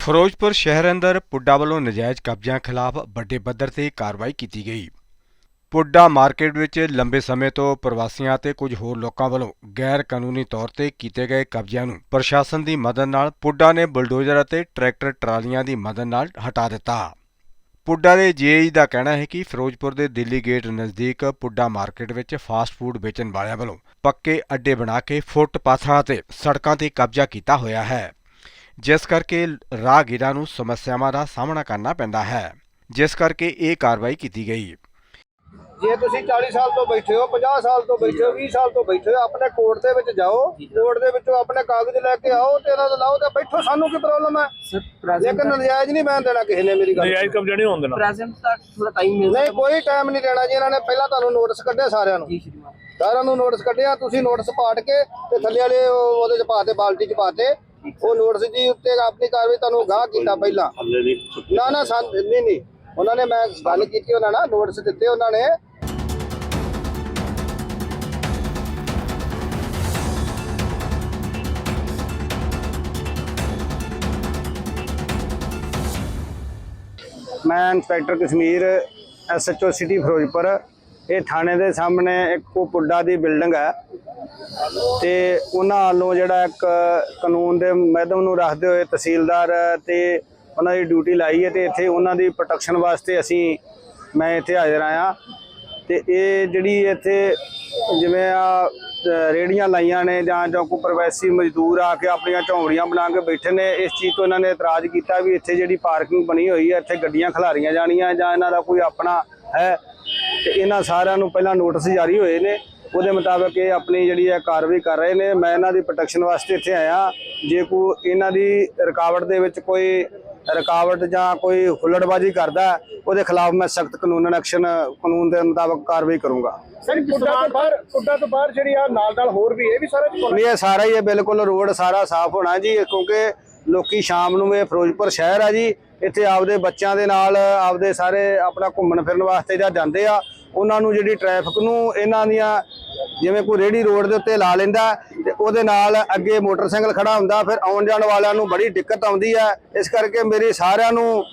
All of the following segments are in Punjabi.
ਫਿਰੋਜ਼ਪੁਰ ਸ਼ਹਿਰ ਅੰਦਰ ਪੁੱਡਾ ਵੱਲੋਂ ਨਜਾਇਜ਼ ਕਬਜ਼ਿਆਂ ਖਿਲਾਫ ਵੱਡੇ ਪੱਧਰ ਤੇ ਕਾਰਵਾਈ ਕੀਤੀ ਗਈ। ਪੁੱਡਾ ਮਾਰਕੀਟ ਵਿੱਚ ਲੰਬੇ ਸਮੇਂ ਤੋਂ ਪ੍ਰਵਾਸੀਆਂ ਅਤੇ ਕੁਝ ਹੋਰ ਲੋਕਾਂ ਵੱਲੋਂ ਗੈਰ ਕਾਨੂੰਨੀ ਤੌਰ ਤੇ ਕੀਤੇ ਗਏ ਕਬਜ਼ਿਆਂ ਨੂੰ ਪ੍ਰਸ਼ਾਸਨ ਦੀ ਮਦਦ ਨਾਲ ਪੁੱਡਾ ਨੇ ਬੁਲਡੋਜ਼ਰ ਅਤੇ ਟਰੈਕਟਰ ਟਰਾਲੀਆਂ ਦੀ ਮਦਦ ਨਾਲ ਹਟਾ ਦਿੱਤਾ। ਪੁੱਡਾ ਦੇ ਜੇਈ ਦਾ ਕਹਿਣਾ ਹੈ ਕਿ ਫਿਰੋਜ਼ਪੁਰ ਦੇ ਦਿੱਲੀ ਗੇਟ ਨਜ਼ਦੀਕ ਪੁੱਡਾ ਮਾਰਕੀਟ ਵਿੱਚ ਫਾਸਟ ਫੂਡ ਵੇਚਣ ਵਾਲਿਆਂ ਵੱਲੋਂ ਪੱਕੇ ਅੱਡੇ ਬਣਾ ਕੇ ਫੁੱਟਪਾਥਾਂ ਤੇ ਸੜਕਾਂ ਤੇ ਕਬਜ਼ਾ ਕੀਤਾ ਹੋਇਆ ਹੈ। ਜਿਸ ਕਰਕੇ ਰਾਹਗੀਰਾਂ ਨੂੰ ਸਮੱਸਿਆਵਾਂ ਦਾ ਸਾਹਮਣਾ ਕਰਨਾ ਪੈਂਦਾ ਹੈ ਜਿਸ ਕਰਕੇ ਇਹ ਕਾਰਵਾਈ ਕੀਤੀ ਗਈ। ਜੇ ਤੁਸੀਂ 40 ਸਾਲ ਤੋਂ ਬੈਠੇ ਹੋ 50 ਸਾਲ ਤੋਂ ਬੈਠੇ ਹੋ 20 ਸਾਲ ਤੋਂ ਬੈਠੇ ਹੋ ਆਪਣੇ ਕੋਰਟ ਦੇ ਵਿੱਚ ਜਾਓ ਕੋਰਟ ਦੇ ਵਿੱਚੋਂ ਆਪਣੇ ਕਾਗਜ਼ ਲੈ ਕੇ ਆਓ ਤੇ ਇਹਨਾਂ ਦਾ ਲਾਓ ਤੇ ਬੈਠੋ ਸਾਨੂੰ ਕੀ ਪ੍ਰੋਬਲਮ ਹੈ? ਲੇਕਿਨ ਨਜਾਇਜ਼ ਨਹੀਂ ਬੈਨ ਦੇਣਾ ਕਿਸੇ ਨੇ ਮੇਰੀ ਗੱਲ ਨਜਾਇਜ਼ ਕਬਜ਼ਾ ਨਹੀਂ ਹੋਣ ਦੇਣਾ। ਪ੍ਰੈਜ਼ੈਂਟ ਦਾ ਥੋੜਾ ਟਾਈਮ ਮਿਲ ਨਹੀਂ ਕੋਈ ਟਾਈਮ ਨਹੀਂ ਦੇਣਾ ਜੀ ਇਹਨਾਂ ਨੇ ਪਹਿਲਾਂ ਤੁਹਾਨੂੰ ਨੋਟਿਸ ਕੱਢਿਆ ਸਾਰਿਆਂ ਨੂੰ। ਜੀ ਸ਼੍ਰੀਮਾਨ ਸਾਰਿਆਂ ਨੂੰ ਨੋਟਿਸ ਕੱਢਿਆ ਤੁਸੀਂ ਨੋਟਿਸ ਪਾਟ ਕੇ ਤੇ ਥੱਲੇ ਵਾਲੇ ਉਹ- ਉਹਦੇ ਚ ਪਾਤੇ ਬਾਲਟੀ ਚ ਪਾਤੇ ਉਹ ਨੋਟਿਸ ਜੀ ਉੱਤੇ ਆਪਣੀ ਕਾਰਵਾਈ ਤੁਹਾਨੂੰ ਗਾਹ ਕੀਤਾ ਪਹਿਲਾਂ। ਨਾ ਨਾ ਸਾਨੂੰ ਨਹੀਂ ਨਹੀਂ। ਉਹਨਾਂ ਨੇ ਮੈਂ ਗੱਲ ਕੀਤੀ, ਉਹਨਾਂ ਨਾਲ ਨੋਟਿਸ ਦਿੱਤੇ ਉਹਨਾਂ ਨੇ। ਮੈਂ inspector Kashmir SHO city Ferozepur. ਇਹ ਥਾਣੇ ਦੇ ਸਾਹਮਣੇ ਇੱਕ ਉਹ ਪੁੱਡਾ ਦੀ ਬਿਲਡਿੰਗ ਹੈ। ਤੇ ਉਹਨਾਂ ਵੱਲੋਂ ਜਿਹੜਾ ਇੱਕ ਕਾਨੂੰਨ ਦੇ ਮਾਧਿਅਮ ਨੂੰ ਰੱਖਦੇ ਹੋਏ ਤਹਿਸੀਲਦਾਰ ਤੇ ਉਹਨਾਂ ਦੀ ਡਿਊਟੀ ਲਾਈ ਹੈ ਤੇ ਇੱਥੇ ਉਹਨਾਂ ਦੀ ਪ੍ਰੋਟੈਕਸ਼ਨ ਵਾਸਤੇ ਅਸੀਂ ਮੈਂ ਇੱਥੇ ਹਾਜ਼ਰ ਆਇਆ। ਤੇ ਇਹ ਜਿਹੜੀ ਇੱਥੇ ਜਿਵੇਂ ਆ ਰੇੜੀਆਂ ਲਾਈਆਂ ਨੇ ਜਾਂ ਜੋ ਕੋਈ ਪ੍ਰਵਾਸੀ ਮਜ਼ਦੂਰ ਆ ਕੇ ਆਪਣੀਆਂ ਝੌਂਪੜੀਆਂ ਬਣਾ ਕੇ ਬੈਠੇ ਨੇ, ਇਸ ਚੀਜ਼ ਤੋਂ ਇਹਨਾਂ ਨੇ ਇਤਰਾਜ਼ ਕੀਤਾ ਵੀ ਇੱਥੇ ਜਿਹੜੀ ਪਾਰਕਿੰਗ ਬਣੀ ਹੋਈ ਹੈ, ਇੱਥੇ ਗੱਡੀਆਂ ਖਿਲਾਰੀਆਂ ਜਾਣੀਆਂ ਜਾਂ ਇਹਨਾਂ ਦਾ ਕੋਈ ਆਪਣਾ ਹੈ। ਤੇ ਇਹਨਾਂ ਸਾਰਿਆਂ ਨੂੰ ਪਹਿਲਾਂ ਨੋਟਿਸ ਜਾਰੀ ਹੋਏ ਨੇ। ਉਹਦੇ ਮੁਤਾਬਕ ਇਹ ਆਪਣੀ ਜਿਹੜੀ ਹੈ ਕਾਰਵਾਈ ਕਰ ਰਹੇ ਨੇ। ਮੈਂ ਇਹਨਾਂ ਦੀ ਪ੍ਰੋਟੈਕਸ਼ਨ ਵਾਸਤੇ ਇੱਥੇ ਆਇਆ। ਜੇ ਕੋਈ ਇਹਨਾਂ ਦੀ ਰੁਕਾਵਟ ਦੇ ਵਿੱਚ ਕੋਈ ਰੁਕਾਵਟ ਜਾਂ ਕੋਈ ਹੁੱਲੜਬਾਜ਼ੀ ਕਰਦਾ ਉਹਦੇ ਖਿਲਾਫ ਮੈਂ ਸਖਤ ਕਾਨੂੰਨ ਐਕਸ਼ਨ ਕਾਨੂੰਨ ਦੇ ਮੁਤਾਬਕ ਕਾਰਵਾਈ ਕਰੂੰਗਾ। ਸਰ ਪੁੱਡਾ ਤੋਂ ਬਾਹਰ ਪੁੱਡਾ ਤੋਂ ਬਾਹਰ ਜਿਹੜੀ ਆ ਨਾਲ ਨਾਲ ਹੋਰ ਵੀ ਇਹ ਵੀ ਸਾਰਾ ਨਹੀਂ ਇਹ ਸਾਰਾ ਹੀ ਇਹ ਬਿਲਕੁਲ ਰੋਡ ਸਾਰਾ ਸਾਫ਼ ਹੋਣਾ ਜੀ ਕਿਉਂਕਿ ਲੋਕੀ ਸ਼ਾਮ ਨੂੰ ਇਹ ਫਿਰੋਜ਼ਪੁਰ ਸ਼ਹਿਰ ਆ ਜੀ, ਇੱਥੇ ਆਪਦੇ ਬੱਚਿਆਂ ਦੇ ਨਾਲ, ਆਪਦੇ ਸਾਰੇ ਆਪਣਾ ਘੁੰਮਣ ਫਿਰਨ ਵਾਸਤੇ ਜਾਂ ਜਾਂਦੇ ਆ, ਉਹਨਾਂ ਨੂੰ ਜਿਹੜੀ ਟ੍ਰੈਫਿਕ ਨੂੰ ਇਹਨਾਂ ਦੀਆਂ ਜਿਵੇਂ ਕੋਈ ਰੇੜੀ ਰੋਡ ਦੇ ਉੱਤੇ ਲਾ ਲੈਂਦਾ, ਤੇ ਉਹਦੇ ਨਾਲ ਅੱਗੇ ਮੋਟਰਸਾਈਕਲ ਖੜਾ ਹੁੰਦਾ, ਫਿਰ ਆਉਣ ਜਾਣ ਵਾਲਿਆਂ ਨੂੰ ਬੜੀ ਦਿੱਕਤ ਆਉਂਦੀ ਹੈ ਇਸ ਕਰਕੇ ਮੇਰੀ ਸਾਰਿਆਂ ਨੂੰ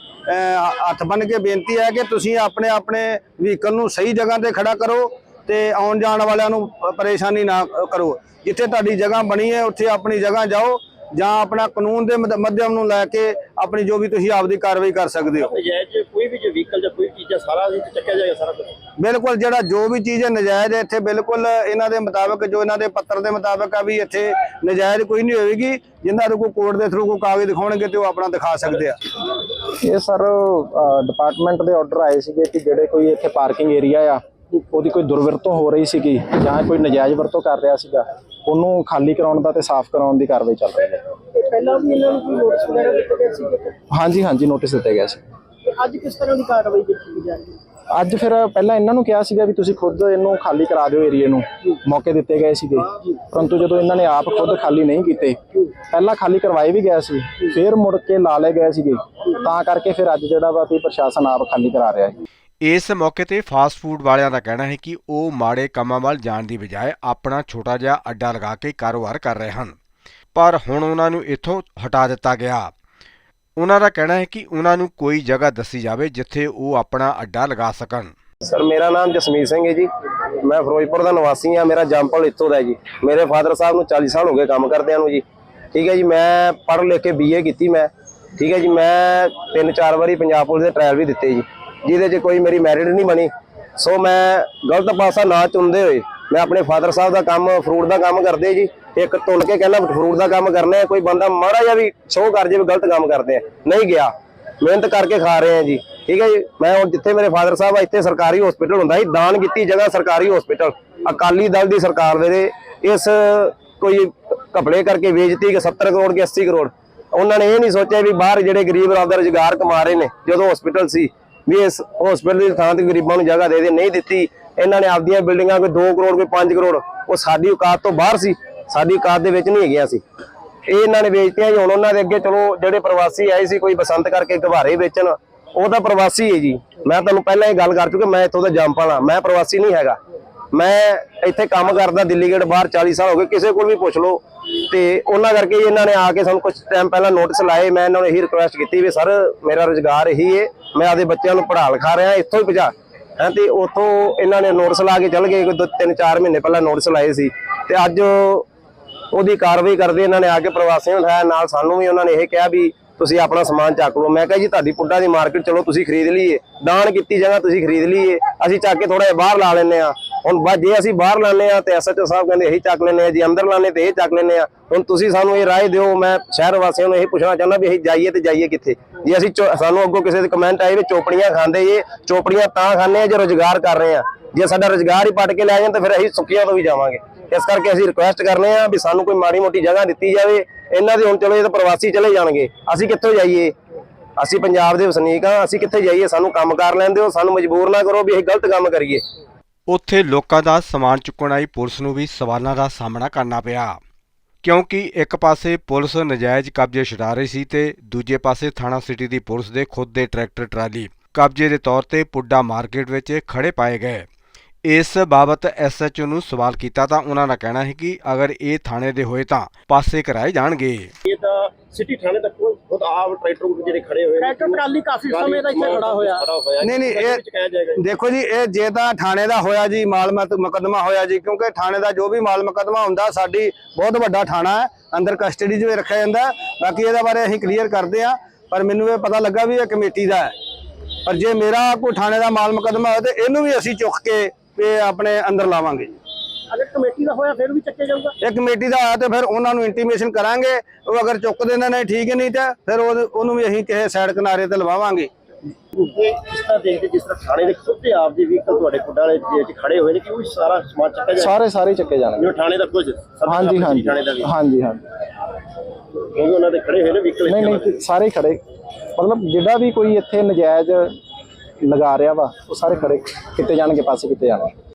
ਹੱਥ ਬੰਨ ਕੇ ਬੇਨਤੀ ਹੈ ਕਿ ਤੁਸੀਂ ਆਪਣੇ ਆਪਣੇ ਵਹੀਕਲ ਨੂੰ ਸਹੀ ਜਗ੍ਹਾ ਤੇ ਖੜਾ ਕਰੋ ਤੇ ਆਉਣ ਜਾਣ ਵਾਲਿਆਂ ਨੂੰ ਪਰੇਸ਼ਾਨੀ ਨਾ ਕਰੋ। ਜਿੱਥੇ ਤੁਹਾਡੀ ਜਗ੍ਹਾ ਬਣੀ ਹੈ, ਉੱਥੇ ਆਪਣੀ ਜਗ੍ਹਾ ਜਾਓ। ਜਾਂ ਆਪਣਾ ਕਾਨੂੰਨ ਦੇ ਮਾਧਿਅਮ ਨੂੰ ਲੈ ਕੇ ਆਪਣੀ ਜੋ ਵੀ ਤੁਸੀਂ ਆਪਦੀ ਕਾਰਵਾਈ ਕਰ ਸਕਦੇ ਹੋ। ਨਜਾਇਜ਼ ਕੋਈ ਵੀ ਜੋ ਵਹੀਕਲ ਜਾਂ ਕੋਈ ਚੀਜ਼ ਆ ਸਾਰਾ ਇਹ ਚੱਕਿਆ ਜਾਏਗਾ ਸਾਰਾ ਕੁਝ ਬਿਲਕੁਲ ਜਿਹੜਾ ਜੋ ਵੀ ਚੀਜ਼ ਹੈ ਨਜਾਇਜ਼ ਹੈ ਇੱਥੇ ਬਿਲਕੁਲ ਇਹਨਾਂ ਦੇ ਮੁਤਾਬਕ ਜੋ ਇਹਨਾਂ ਦੇ ਪੱਤਰ ਦੇ ਮੁਤਾਬਕ ਆ ਵੀ ਇੱਥੇ ਨਜਾਇਜ਼ ਕੋਈ ਨਹੀਂ ਹੋਵੇਗੀ। ਜਿੰਨਾ ਨੂੰ ਕੋਈ ਕੋਰਟ ਦੇ ਥਰੂ ਕੋਈ ਕਾਗਜ਼ ਦਿਖਾਉਣਗੇ ਤੇ ਉਹ ਆਪਣਾ ਦਿਖਾ ਸਕਦੇ ਆ। ਇਹ ਸਰ ਡਿਪਾਰਟਮੈਂਟ ਦੇ ਆਰਡਰ ਆਏ ਸੀਗੇ ਕਿ ਜਿਹੜੇ ਕੋਈ ਇੱਥੇ ਪਾਰਕਿੰਗ ਏਰੀਆ ਆ ਉਹਦੀ ਕੋਈ ਦੁਰਵਰਤੋਂ ਹੋ ਰਹੀ ਸੀਗੀ ਜਾਂ ਕੋਈ ਨਜਾਇਜ਼ ਵਰਤੋਂ ਕਰ ਰਿਹਾ ਸੀਗਾ ਉਹਨੂੰ ਖਾਲੀ ਕਰਾਉਣ ਦਾ ਤੇ ਸਾਫ਼ ਕਰਾਉਣ ਦੀ ਕਾਰਵਾਈ ਚੱਲ ਰਹੀ ਹੈ। ਪਹਿਲਾਂ ਵੀ ਇਹਨਾਂ ਨੂੰ ਕੋਈ ਨੋਟਿਸ ਵਗੈਰਾ ਦਿੱਤੇ ਗਏ ਸੀ ਹਾਂਜੀ ਹਾਂਜੀ ਨੋਟਿਸ ਦਿੱਤੇ ਗਏ ਸੀ। ਅੱਜ ਕਿਸ ਤਰ੍ਹਾਂ ਦੀ ਕਾਰਵਾਈ ਕੀਤੀ ਜਾ ਰਹੀ ਹੈ? ਅੱਜ ਫਿਰ ਪਹਿਲਾਂ ਇਹਨਾਂ ਨੂੰ ਕਿਹਾ ਸੀਗਾ ਵੀ ਤੁਸੀਂ ਖੁਦ ਇਹਨੂੰ ਖਾਲੀ ਕਰਾ ਦਿਓ ਏਰੀਏ ਨੂੰ, ਮੌਕੇ ਦਿੱਤੇ ਗਏ ਸੀਗੇ। ਪਰੰਤੂ ਜਦੋਂ ਇਹਨਾਂ ਨੇ ਆਪ ਖੁਦ ਖਾਲੀ ਨਹੀਂ ਕੀਤੇ, ਪਹਿਲਾਂ ਖਾਲੀ ਕਰਵਾਏ ਵੀ ਗਿਆ ਸੀ, ਫਿਰ ਮੁੜ ਕੇ ਲਾ ਲਏ ਗਏ ਸੀਗੇ। ਤਾਂ ਕਰਕੇ ਫਿਰ ਅੱਜ ਜਿਹੜਾ ਵਾ ਵੀ ਪ੍ਰਸ਼ਾਸਨ ਆਪ ਖਾਲੀ ਕਰਾ ਰਿਹਾ ਹੈ। ਇਸ ਮੌਕੇ ਤੇ ਫਾਸਟ ਫੂਡ ਵਾਲਿਆਂ ਦਾ ਕਹਿਣਾ ਹੈ ਕਿ ਉਹ ਮਾੜੇ ਕੰਮਾਂ ਵੱਲ ਜਾਣ ਦੀ ਬਜਾਏ ਆਪਣਾ ਛੋਟਾ ਜਿਹਾ ਅੱਡਾ ਲਗਾ ਕੇ ਕਾਰੋਬਾਰ ਕਰ ਰਹੇ ਹਨ। ਪਰ ਹੁਣ ਉਹਨਾਂ ਨੂੰ ਇੱਥੋਂ ਹਟਾ ਦਿੱਤਾ ਗਿਆ। ਉਹਨਾਂ ਦਾ ਕਹਿਣਾ ਹੈ ਕਿ ਉਹਨਾਂ ਨੂੰ ਕੋਈ ਜਗ੍ਹਾ ਦੱਸੀ ਜਾਵੇ ਜਿੱਥੇ ਉਹ ਆਪਣਾ ਅੱਡਾ ਲਗਾ ਸਕਣ। ਸਰ, ਮੇਰਾ ਨਾਮ ਜਸਮੀਤ ਸਿੰਘ ਹੈ ਜੀ। ਮੈਂ ਫਿਰੋਜ਼ਪੁਰ ਦਾ ਨਿਵਾਸੀ ਹਾਂ। ਮੇਰਾ ਜੰਪਲ ਇੱਥੋਂ ਦਾ ਜੀ। ਮੇਰੇ ਫਾਦਰ ਸਾਹਿਬ ਨੂੰ 40 ਸਾਲ ਹੋ ਗਏ ਕੰਮ ਕਰਦਿਆਂ ਨੂੰ ਜੀ। ਠੀਕ ਹੈ ਜੀ, ਮੈਂ ਪੜ੍ਹ ਲਿਖ ਕੇ ਬੀਏ ਕੀਤੀ ਮੈਂ। ਠੀਕ ਹੈ ਜੀ, ਮੈਂ ਤਿੰਨ ਚਾਰ ਵਾਰੀ ਪੰਜਾਬ ਪੁਲਿਸ ਦੇ ਟ੍ਰਾਇਲ ਵੀ ਦਿੱਤੇ ਜੀ, ਜਿਹਦੇ 'ਚ ਕੋਈ ਮੇਰੀ ਮੈਰਿਟ ਨਹੀਂ ਬਣੀ। ਸੋ ਮੈਂ ਗਲਤ ਪਾਸਾ ਨਾ ਚੁਣਦੇ ਹੋਏ ਮੈਂ ਆਪਣੇ ਫਾਦਰ ਸਾਹਿਬ ਦਾ ਕੰਮ, ਫਰੂਟ ਦਾ ਕੰਮ ਕਰਦੇ ਜੀ। ਇੱਕ ਤੁਲ ਕੇ ਕਹਿੰਦਾ ਫਰੂਟ ਦਾ ਕੰਮ ਕਰਨਾ ਹੈ, ਕੋਈ ਬੰਦਾ ਮਾੜਾ ਜਿਹਾ ਵੀ ਸ਼ੋਅ ਕਰ ਜੇ ਵੀ ਗਲਤ ਕੰਮ ਕਰਦੇ ਆ। ਨਹੀਂ ਗਿਆ। ਮਿਹਨਤ ਕਰਕੇ ਖਾ ਰਹੇ ਆ ਜੀ। ਠੀਕ ਹੈ ਜੀ? ਮੈਂ ਹੁਣ ਜਿੱਥੇ ਮੇਰੇ ਫਾਦਰ ਸਾਹਿਬ ਆ, ਇੱਥੇ ਸਰਕਾਰੀ ਹਸਪੀਟਲ ਹੁੰਦਾ ਸੀ ਦਾਨ ਕੀਤੀ ਜਗ੍ਹਾ ਸਰਕਾਰੀ ਹਸਪੀਟਲ ਅਕਾਲੀ ਦਲ ਦੀ ਸਰਕਾਰ ਵੇਲੇ ਇਸ ਕੋਈ ਕਪੜੇ ਕਰਕੇ ਵੇਚਤੀ ਕਿ 70 ਕਰੋੜ ਕਿ 80 ਕਰੋੜ। ਉਹਨਾਂ ਨੇ ਇਹ ਨਹੀਂ ਸੋਚਿਆ ਵੀ ਬਾਹਰ ਜਿਹੜੇ ਗਰੀਬ ਆਪਦਾ ਰੁਜ਼ਗਾਰ ਕਮਾ ਰਹੇ ਨੇ, ਜਦੋਂ ਹਸਪੀਟਲ ਸੀ, ਵੀ ਇਸ ਹਸਪੀਟਲ ਦੀ ਥਾਂ ਤੇ ਗਰੀਬਾਂ ਨੂੰ ਜਗ੍ਹਾ ਦੇ ਦੇ, ਨਹੀਂ ਦਿੱਤੀ। ਇਹਨਾਂ ਨੇ ਆਪਦੀਆਂ ਬਿਲਡਿੰਗਾਂ ਕੋਈ 2 ਕਰੋੜ, ਕੋਈ 5 ਕਰੋੜ, ਉਹ ਸਾਡੀ ਔਕਾਤ ਤੋਂ ਬਾਹਰ ਸੀ। ਸਾਡੀ ਕਾਦ ਦੇ ਵਿੱਚ ਨਹੀਂ ਹੈਗੀਆਂ ਸੀ। ਇਹ ਇਹਨਾਂ ਨੇ ਵੇਚਤੀਆਂ ਜੀ, ਹੁਣ ਉਹਨਾਂ ਦੇ ਅੱਗੇ ਚਲੋ ਜਿਹੜੇ ਪ੍ਰਵਾਸੀ ਆਏ ਸੀ, ਕੋਈ ਬਸੰਤ ਕਰਕੇ ਗਵਾਰੇ ਵੇਚਣ, ਉਹ ਤਾਂ ਪ੍ਰਵਾਸੀ ਹੈ ਜੀ। ਮੈਂ ਤੁਹਾਨੂੰ ਪਹਿਲਾਂ ਇਹ ਗੱਲ ਕਰ ਚੁੱਕਾ ਮੈਂ ਇੱਥੋਂ ਦਾ ਜੰਪਲ ਮੈਂ ਪ੍ਰਵਾਸੀ ਨਹੀਂ ਹੈਗਾ। ਮੈਂ ਇੱਥੇ ਕੰਮ ਕਰਦਾ ਦਿੱਲੀ ਗੇਟ ਬਾਹਰ 40 ਸਾਲ ਹੋ ਗਏ, ਕਿਸੇ ਕੋਲ ਵੀ ਪੁੱਛ ਲਓ। ਤੇ ਉਹਨਾਂ ਕਰਕੇ ਇਹਨਾਂ ਨੇ ਆ ਕੇ ਸਾਨੂੰ ਕੁਝ ਟਾਈਮ ਪਹਿਲਾਂ ਨੋਟਿਸ ਲਾਏ, ਮੈਂ ਇਹਨਾਂ ਨੂੰ ਇਹੀ ਰਿਕੁਐਸਟ ਕੀਤੀ ਵੀ, ਸਰ, ਮੇਰਾ ਰੁਜ਼ਗਾਰ ਇਹੀ ਹੈ ਮੈਂ ਆਪਦੇ ਬੱਚਿਆਂ ਨੂੰ ਪੜ੍ਹਾ ਲਿਖਾ ਰਿਹਾ, ਇੱਥੋਂ ਹੀ ਭਜਾ। ਹੈਂ, ਤੇ ਉੱਥੋਂ ਇਹਨਾਂ ਨੇ ਨੋਟਿਸ ਲਾ ਕੇ ਚੱਲ ਗਏ ਕੋਈ ਦੋ ਤਿੰਨ ਚਾਰ ਮਹੀਨੇ ਪਹਿਲਾਂ ਨੋਟਿਸ ਲਾਏ ਸੀ। ਤੇ ਅੱਜ ਉਹਦੀ ਕਾਰਵਾਈ ਕਰਦੇ ਇਹਨਾਂ ਨੇ ਆ ਕੇ ਪ੍ਰਵਾਸੀਆਂ ਨੂੰ ਉਠਾਇਆ। ਨਾਲ ਸਾਨੂੰ ਵੀ ਉਹਨਾਂ ਨੇ ਇਹ ਕਿਹਾ ਵੀ ਤੁਸੀਂ ਆਪਣਾ ਸਮਾਨ ਚੱਕ ਲਓ। ਮੈਂ ਕਿਹਾ ਜੀ, ਤੁਹਾਡੀ ਪੁੱਡਾ ਦੀ ਮਾਰਕੀਟ ਚਲੋ ਤੁਸੀਂ ਖਰੀਦ ਲਈਏ। ਦਾਨ ਕੀਤੀ ਜਗ੍ਹਾ ਤੁਸੀਂ ਖਰੀਦ ਲਈਏ। ਅਸੀਂ ਚੱਕ ਕੇ ਥੋੜਾ ਜਿਹਾ ਬਾਹਰ ਲਾ ਲੈਨੇ ਆ ਹੁਣ ਬਸ ਜੇ ਅਸੀਂ ਬਾਹਰ ਲਾਣੇ ਆ ਤੇ ਐਸਐਚਓ ਸਾਹਿਬ ਕਹਿੰਦੇ ਇਹੀ ਚੱਕ ਲੈਨੇ ਆ ਜੀ ਅੰਦਰ ਲਾਣੇ ਤੇ ਇਹ ਚੱਕ ਲੈਨੇ ਆ ਹੁਣ ਤੁਸੀਂ ਸਾਨੂੰ ਇਹ ਰਾਏ ਦਿਓ। ਮੈਂ ਸ਼ਹਿਰ ਵਾਸੀਆਂ ਨੂੰ ਇਹ ਪੁੱਛਣਾ ਚਾਹੁੰਦਾ ਵੀ ਅਸੀਂ ਜਾਈਏ ਤੇ ਜਾਈਏ ਕਿੱਥੇ? ਜੇ ਅਸੀਂ ਚੋ- ਸਾਨੂੰ ਅੱਗੋਂ ਕਿਸੇ ਦੇ ਕਮੈਂਟ ਆਏ ਵੀ ਚੋਪੜੀਆਂ ਖਾਂਦੇ ਜੇ, ਚੋਪੜੀਆਂ ਤਾਂ ਖਾਂਦੇ ਆ ਜੇ ਰੋਜ਼ਗਾਰ ਕਰ ਰਹੇ ਆ ਜੇ ਸਾਡਾ ਰੋਜ਼ਗਾਰ ਹੀ ਪਟ ਕੇ ਲੈ ਜਾਣ ਤਾਂ ਫਿਰ ਅਸੀਂ ਸੁੱਕੀਆਂ ਤੋਂ ਵੀ ਜਾਵਾਂਗੇ। ਇਸ ਕਰਕੇ ਅਸੀਂ ਰਿਕੁਐਸਟ ਕਰਨੇ ਆ ਵੀ ਸਾਨੂੰ ਕੋਈ ਮਾੜੀ ਮੋਟੀ ਜਗ੍ਹਾ ਦਿੱਤੀ ਜਾਵੇ, ਇਹਨਾਂ ਦੇ ਹੁਣ ਚਲੋ ਇਹ ਤਾਂ ਪ੍ਰਵਾਸੀ ਚਲੇ ਜਾਣਗੇ। ਅਸੀਂ ਕਿੱਥੋਂ ਜਾਈਏ? ਅਸੀਂ ਪੰਜਾਬ ਦੇ ਵਸਨੀਕ ਆ, ਅਸੀਂ ਕਿੱਥੇ ਜਾਈਏ? ਸਾਨੂੰ ਕੰਮ ਕਰ ਲੈਂਦੇ ਹੋ ਸਾਨੂੰ ਮਜਬੂਰ ਨਾ ਕਰੋ ਵੀ ਅਸੀਂ ਗਲਤ ਕੰਮ ਕਰੀਏ। ਉੱਥੇ ਲੋਕਾਂ ਦਾ ਸਮਾਨ ਚੁੱਕਣ ਆਈ ਪੁਲਿਸ ਨੂੰ ਵੀ ਸਵਾਲਾਂ ਦਾ ਸਾਹਮਣਾ ਕਰਨਾ ਪਿਆ। ਕਿਉਂਕਿ ਇੱਕ ਪਾਸੇ ਪੁਲਿਸ ਨਜਾਇਜ਼ ਕਬਜ਼ੇ ਛੁਡਾ ਰਹੀ ਸੀ ਤੇ ਦੂਜੇ ਪਾਸੇ ਥਾਣਾ ਸਿਟੀ ਦੀ ਪੁਲਿਸ ਦੇ ਖੁਦ ਦੇ ਟਰੈਕਟਰ ਟਰਾਲੀ ਕਬਜ਼ੇ ਦੇ ਤੌਰ ਤੇ ਪੁੱਡਾ ਮਾਰਕੀਟ ਵਿੱਚ ਖੜੇ ਪਾਏ ਗਏ। ਇਸ ਬਾਬਤ ਐਸਐਚਓ ਨੂੰ ਸਵਾਲ ਕੀਤਾ ਤਾਂ ਉਹਨਾਂ ਦਾ ਕਹਿਣਾ ਹੈ ਕਿ ਅਗਰ ਇਹ ਥਾਣੇ ਦੇ ਹੋਏ ਤਾਂ ਪਾਸੇ ਕਰਾਏ ਜਾਣਗੇ। ਇਹ ਤਾਂ ਸਿਟੀ ਥਾਣੇ ਤੱਕ ਖੁਦ ਆਪ ਟਰੈਕਟਰ ਜਿਹੜੇ ਖੜੇ ਹੋਏ ਨੇ। ਟਰੈਕਟਰ ਟਰਾਲੀ ਕਾਫੀ ਸਮੇਂ ਦਾ ਇੱਥੇ ਖੜਾ ਹੋਇਆ। ਨਹੀਂ, ਨਹੀਂ, ਇਹ- ਦੇਖੋ ਜੀ ਇਹ ਜੇ ਤਾਂ ਥਾਣੇ ਦਾ ਹੋਇਆ ਜੀ ਮਾਲ ਮਤ ਮੁਕੱਦਮਾ ਹੋਇਆ ਜੀ ਕਿਉਂਕਿ ਥਾਣੇ ਦਾ ਜੋ ਵੀ ਮਾਲ ਮੁਕੱਦਮਾ ਹੁੰਦਾ ਸਾਡੀ ਬਹੁਤ ਵੱਡਾ ਥਾਣਾ ਹੈ ਅੰਦਰ ਕਸਟਡੀ 'ਚ ਰੱਖਿਆ ਜਾਂਦਾ। ਬਾਕੀ ਇਹਦੇ ਬਾਰੇ ਅਸੀਂ ਕਲੀਅਰ ਕਰਦੇ ਆ ਪਰ ਮੈਨੂੰ ਇਹ ਪਤਾ ਲੱਗਾ ਵੀ ਇਹ ਕਮੇਟੀ ਦਾ ਹੈ। ਪਰ ਜੇ ਮੇਰਾ ਕੋਈ ਥਾਣੇ ਦਾ ਮਾਲ ਮੁਕੱਦਮਾ ਹੋਇਆ ਤੇ ਇਹਨੂੰ ਵੀ ਅਸੀਂ ਚੁੱਕ ਕੇ ਤੇ ਆਪਣੇ ਅੰਦਰ ਲਾਵਾਂਗੇ ਜੀ। ਅਗਰ ਕਮੇਟੀ ਦਾ ਹੋਇਆ ਫਿਰ ਵੀ ਚੱਕਿਆ ਜਾਊਗਾ? ਇਹ ਕਮੇਟੀ ਦਾ ਆਇਆ ਤੇ ਫਿਰ ਉਹਨਾਂ ਨੂੰ ਇੰਟੀਮੇਸ਼ਨ ਕਰਾਂਗੇ। ਉਹ ਅਗਰ ਚੁੱਕ ਦਿੰਦੇ ਨੇ ਠੀਕ ਨਹੀਂ ਤਾਂ ਫਿਰ ਉਹ- ਉਹਨੂੰ ਵੀ ਅਸੀਂ ਕਿਸੇ ਸਾਈਡ ਕਿਨਾਰੇ ਤੇ ਲਵਾਵਾਂਗੇ। ਇਹ ਜਿਸ ਤਰ੍ਹਾਂ ਦੇਖਦੇ ਜਿਸ ਤਰ੍ਹਾਂ ਥਾਣੇ ਦੇ ਖੁਦ ਦੇ ਆਪ ਦੇ ਵਹੀਕਲ ਤੁਹਾਡੇ ਪੁੱਡਾ ਵਾਲੇ ਜਿਹੜੇ ਖੜੇ ਹੋਏ ਨੇ ਕਿ ਉਹ ਸਾਰਾ ਸਮਾਨ ਚੱਕਿਆ ਜਾਏ ਸਾਰੇ ਸਾਰੇ ਚੱਕੇ ਜਾਣਗੇ। ਜਿਵੇਂ ਥਾਣੇ ਦਾ ਕੁਝ ਹਾਂਜੀ ਹਾਂਜੀ। ਥਾਣੇ ਦਾ ਵੀ। ਹਾਂਜੀ ਹਾਂਜੀ। ਕਿਉਂਕਿ ਉਹਨਾਂ ਦੇ ਖੜੇ ਹੋਏ ਨੇ ਵਹੀਕਲ ਨਹੀਂ ਨਹੀਂ ਸਾਰੇ ਖੜੇ। ਮਤਲਬ ਜਿਹੜਾ ਵੀ ਕੋਈ ਇੱਥੇ ਨਜਾਇਜ਼ ਲਗਾ ਰਿਹਾ ਵਾ ਉਹ ਸਾਰੇ ਖੜੇ ਕਿਤੇ ਜਾਣਗੇ ਪਾਸੇ ਕਿਤੇ ਜਾਣਗੇ।